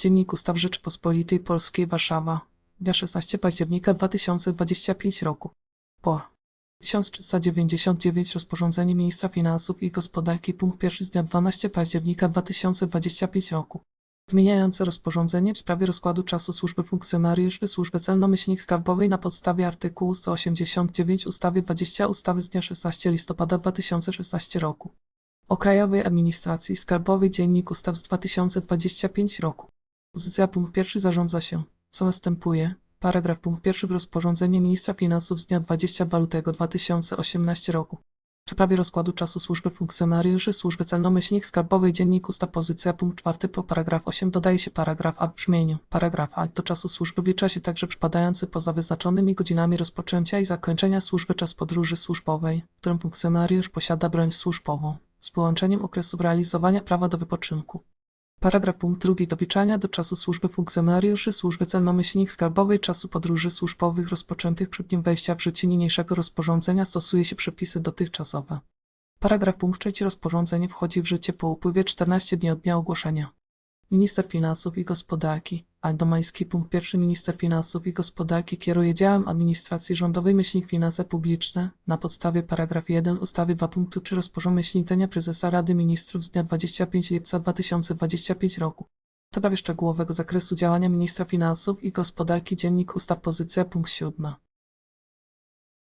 Dziennik Ustaw Rzeczypospolitej Polskiej Warszawa. Dnia 16 października 2025 roku. Po 1399 rozporządzenie Ministra Finansów i Gospodarki punkt pierwszy z dnia 12 października 2025 roku. Zmieniające rozporządzenie w sprawie rozkładu czasu służby funkcjonariuszy Służby Celno-Myślnik Skarbowej na podstawie artykułu 189 ustawy 20 ustawy z dnia 16 listopada 2016 roku. O Krajowej Administracji Skarbowej Dziennik Ustaw z 2025 roku. Pozycja punkt pierwszy zarządza się, co następuje. Paragraf punkt pierwszy w rozporządzeniu Ministra Finansów z dnia 20 lutego 2018 roku. W sprawie rozkładu czasu służby funkcjonariuszy Służby Celno-Myślnik Skarbowej Dziennik Ustaw Pozycja punkt czwarty po paragraf 8 dodaje się paragraf A w brzmieniu. Paragraf A do czasu służby wlicza się także przypadający poza wyznaczonymi godzinami rozpoczęcia i zakończenia służby czas podróży służbowej, w którym funkcjonariusz posiada broń służbową, z wyłączeniem okresów realizowania prawa do wypoczynku. Paragraf punkt drugi dopiczania do czasu służby funkcjonariuszy Służby Celno-Myślnik Skarbowej czasu podróży służbowych rozpoczętych przed dniem wejścia w życie niniejszego rozporządzenia stosuje się przepisy dotychczasowe. Paragraf punkt trzeci rozporządzenie wchodzi w życie po upływie 14 dni od dnia ogłoszenia. Minister Finansów i Gospodarki, a Domański punkt pierwszy Minister Finansów i Gospodarki kieruje działem administracji rządowej myślnik finanse publiczne na podstawie paragraf 1 ustawy 2 punktu 3 rozporządzenia prezesa Rady Ministrów z dnia 25 lipca 2025 roku. W sprawie szczegółowego zakresu działania ministra finansów i gospodarki dziennik ustaw pozycja punkt 7.